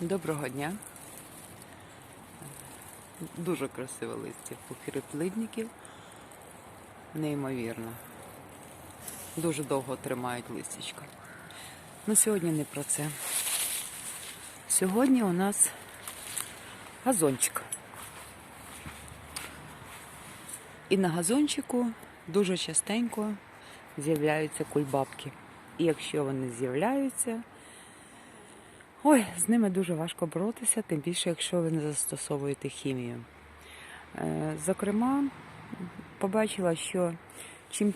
Доброго дня. Дуже красиве листя похироплидників. Неймовірно. Дуже довго тримають листячка. Ну сьогодні не про це. Сьогодні у нас газончик. І на газончику дуже частенько з'являються кульбабки. І якщо вони з'являються, Ой, з ними дуже важко боротися, тим більше, якщо ви не застосовуєте хімію. Е, Зокрема, побачила, що чим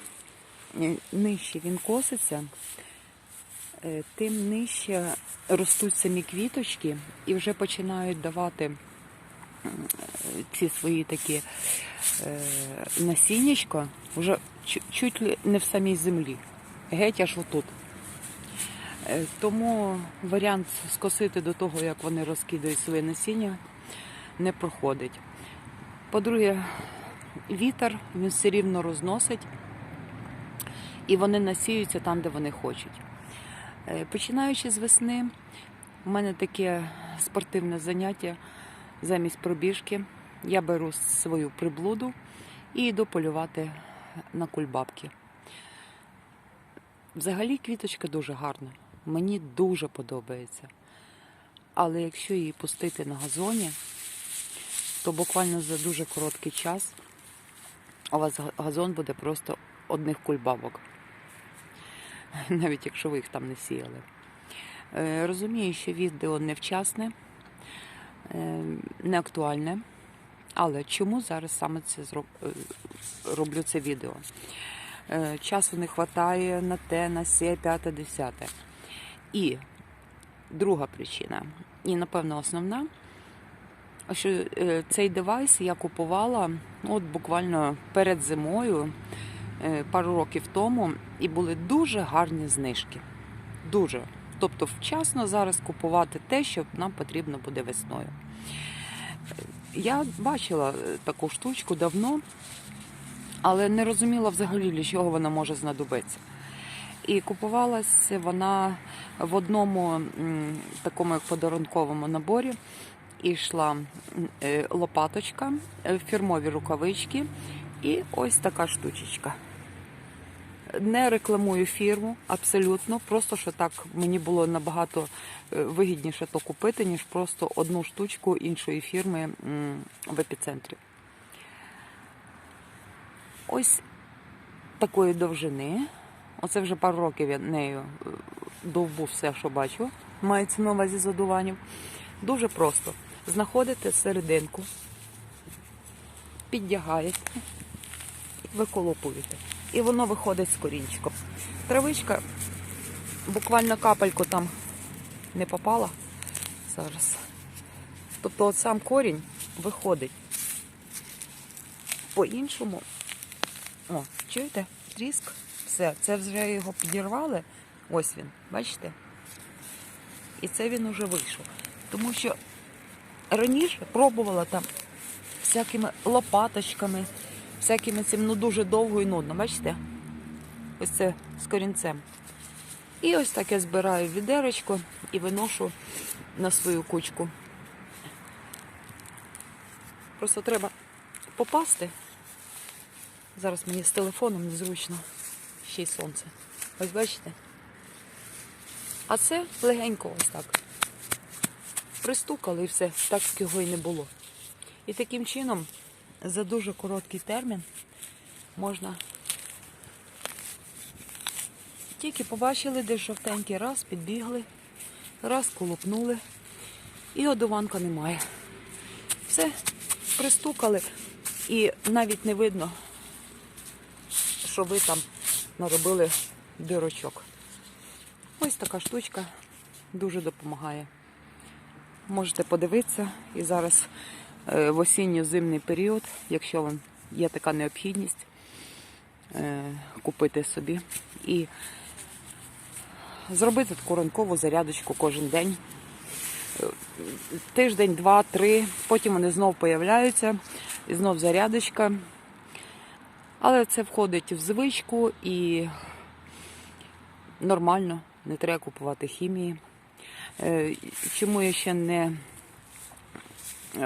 е, нижче він коситься, е, тим нижче ростуть самі квіточки і вже починають давати ці свої такі насіннячка вже чуть не в самій землі, геть аж отут. Е, Тому варіант скосити до того, як вони розкидають своє насіння, не проходить. По-друге, вітер він все рівно розносить, і вони насіються там, де вони хочуть. Е, Починаючи з весни, у мене таке спортивне заняття замість пробіжки. Я беру свою приблуду і йду полювати на кульбабки. Взагалі квіточка дуже гарна. Мені дуже подобається. Але якщо її пустити на газоні, то буквально за дуже короткий час у вас газон буде просто одних кульбабок. Навіть якщо ви їх там не сіяли. Е, Розумію, що відео невчасне, е, не актуальне. Але чому зараз саме це е, роблю це відео? Часу не вистачає на те, на сє, п'яте, десяте. І друга причина, і напевно основна, що е, цей девайс я купувала ну, от буквально перед зимою, е, пару років тому, і були дуже гарні знижки. Дуже. Тобто вчасно зараз купувати те, що нам потрібно буде весною. Я бачила е, таку штучку давно, але не розуміла взагалі, для чого вона може знадобитися. І купувалася вона в одному такому як подарунковому наборі. І йшла е, лопаточка, е, фірмові рукавички і ось така штучечка. Не рекламую фірму абсолютно, просто що так мені було набагато е, вигідніше то купити, ніж просто одну штучку іншої фірми в епіцентрі. Ось такої довжини. Оце вже пару років я нею е, довбу все, що бачу. Мається на увазі задуванням. Дуже просто. Знаходите серединку, піддягаєте, виколопуєте. І воно виходить з корінчиком. Травичка буквально капельку там не попала зараз. Тобто от сам корінь виходить. По-іншому о, чуєте? Тріск. Все, це вже його підірвали. Ось він, бачите? І це він уже вийшов. Тому що раніше пробувала там всякими лопаточками, всякими цим, ну дуже довго і нудно, бачите? Ось це з корінцем. І ось так я збираю в відерочко і виношу на свою кучку. Просто треба попасти. Зараз мені з телефоном незручно. Ще й сонце. Ось бачите? А це легенько ось так. Пристукали і все, так його і не було. І таким чином, за дуже короткий термін можна тільки побачили, де жовтенький, раз підбігли, раз колупнули, і одуванка немає. Все, пристукали, і навіть не видно, що ви там наробили дирочок. Ось така штучка дуже допомагає. Можете подивитися і зараз е, в осінньо-зимний період, якщо вам є така необхідність, е, купити собі і зробити таку ранкову зарядочку кожен день. Е, Тиждень, два, три, потім вони знов появляються, і знов зарядочка. Але це входить в звичку і нормально, не треба купувати хімії. Е, Чому я ще не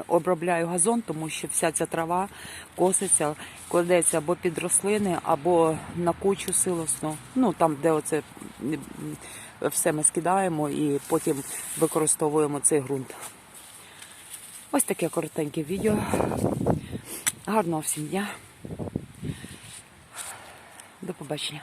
обробляю газон, тому що вся ця трава коситься, кладеться або під рослини, або на кучу силосну. Ну там, де оце все ми скидаємо і потім використовуємо цей ґрунт. Ось таке коротеньке відео. Гарного всім дня. До побачення.